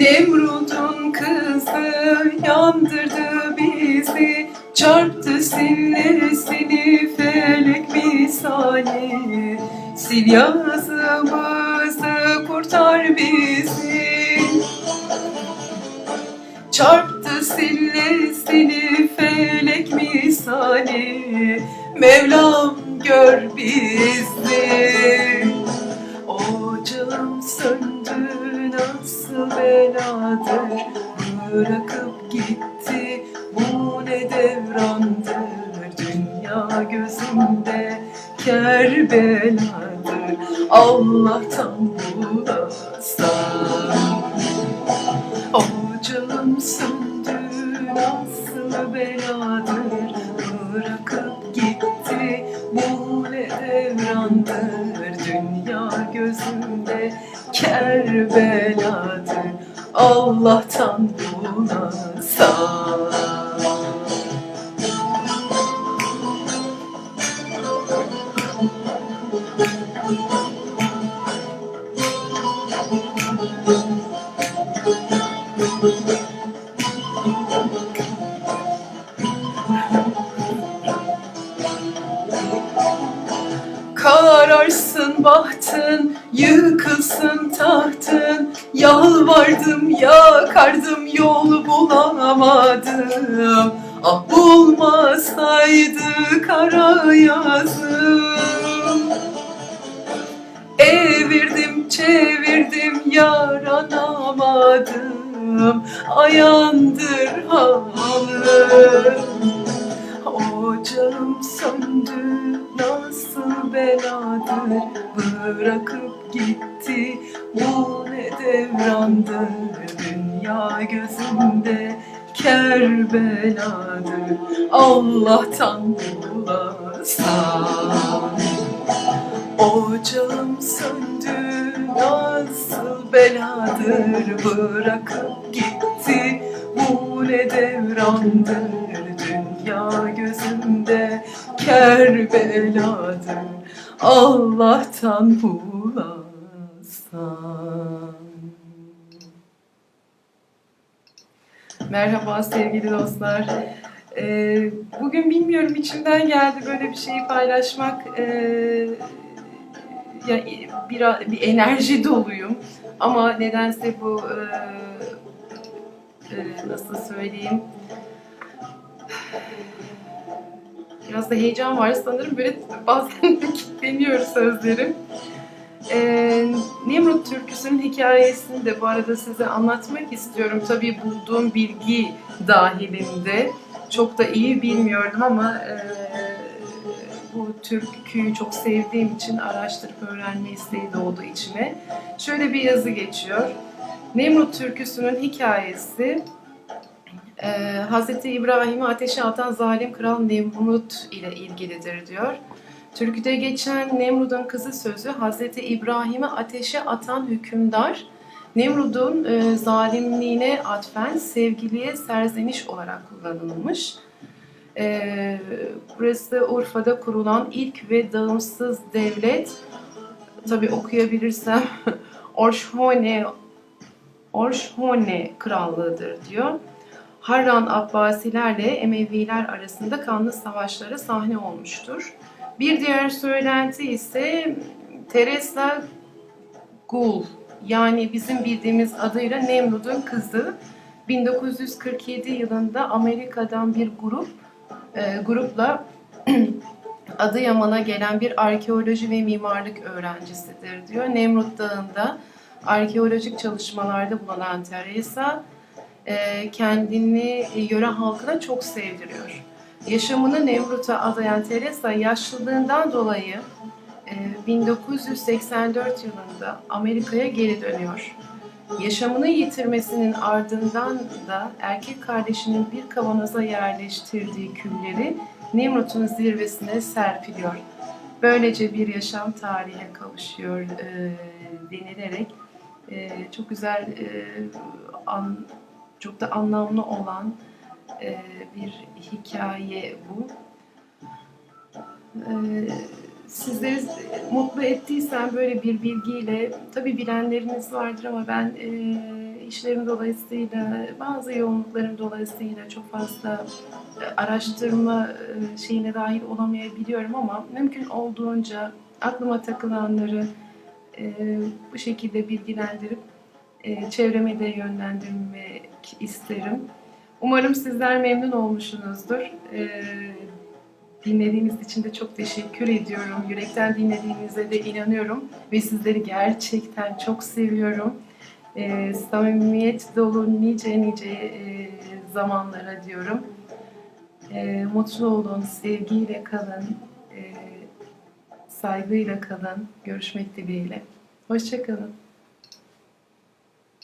Nemrut'un kızı yandırdı bizi Çarptı sillesini felek misali. Sil yazımızı kurtar bizi. Çarptı sillesini felek misali. Mevlam gör bizi Bırakıp gitti. Bu ne devrandır? Dünya gözümde kerbeladır Allah'tan bulasam Ocağım söndü nasıl beladır. Bırakıp gitti. Bu ne devrandır? Dünya gözümde kerbeladır Allah'tan bulasam Kararsın bahtın, yıkılsın tahtın. Yalvardım, yakardım, yol bulamadım. Ah bulmasaydı kara yazım. Evirdim, çevirdim, yaranamadım. Ayandır halim. Ocağım söndü beladır Bırakıp gitti. Bu ne devrandır Dünya gözümde kerbeladır Allah'tan bulasam Ocağım söndü nasıl beladır Bırakıp gitti. Bu ne devrandır Dünya gözümde kerbeladır Allah'tan bulasam Merhaba sevgili dostlar. Ee, bugün bilmiyorum içimden geldi böyle bir şeyi paylaşmak. Ee, ya bir, bir enerji doluyum ama nedense bu e, e, nasıl söyleyeyim biraz da heyecan var sanırım böyle bazen de kilitleniyor sözlerim. Ee, Nemrut türküsünün hikayesini de bu arada size anlatmak istiyorum. Tabii bulduğum bilgi dahilinde çok da iyi bilmiyordum ama e, bu türküyü çok sevdiğim için araştırıp öğrenme isteği doğdu içime. Şöyle bir yazı geçiyor. Nemrut türküsünün hikayesi e, Hz. İbrahim'i ateşe atan zalim kral Nemrut ile ilgilidir diyor. Türküde geçen Nemrud'un kızı sözü Hz. İbrahim'i ateşe atan hükümdar Nemrud'un e, zalimliğine atfen sevgiliye serzeniş olarak kullanılmış. E, burası Urfa'da kurulan ilk ve dağımsız devlet. Tabi okuyabilirsem Orshone Orshone krallığıdır diyor. Harran Abbasilerle Emeviler arasında kanlı savaşlara sahne olmuştur. Bir diğer söylenti ise Teresa Gul yani bizim bildiğimiz adıyla Nemrud'un kızı 1947 yılında Amerika'dan bir grup e, grupla Adıyaman'a gelen bir arkeoloji ve mimarlık öğrencisidir diyor. Nemrut Dağı'nda arkeolojik çalışmalarda bulunan Teresa kendini yöre halkına çok sevdiriyor. Yaşamını Nemrut'a adayan Teresa yaşlılığından dolayı e, 1984 yılında Amerika'ya geri dönüyor. Yaşamını yitirmesinin ardından da erkek kardeşinin bir kavanoza yerleştirdiği külleri Nimrut'un zirvesine serpiliyor. Böylece bir yaşam tarihe kavuşuyor e, denilerek e, çok güzel, e, an, çok da anlamlı olan e, bir hikaye bu. E, sizleri mutlu ettiysem böyle bir bilgiyle, tabii bilenleriniz vardır ama ben e, işlerim dolayısıyla, bazı yoğunluklarım dolayısıyla çok fazla e, araştırma e, şeyine dahil olamayabiliyorum ama mümkün olduğunca aklıma takılanları e, bu şekilde bilgilendirip e, çevreme de yönlendirmek isterim. Umarım sizler memnun olmuşsunuzdur. E, dinlediğiniz için de çok teşekkür ediyorum. Yürekten dinlediğinize de inanıyorum ve sizleri gerçekten çok seviyorum. E, samimiyet dolu nice nice e, zamanlara diyorum. E, mutlu olun, sevgiyle kalın, e, saygıyla kalın. Görüşmek dileğiyle. Hoşçakalın.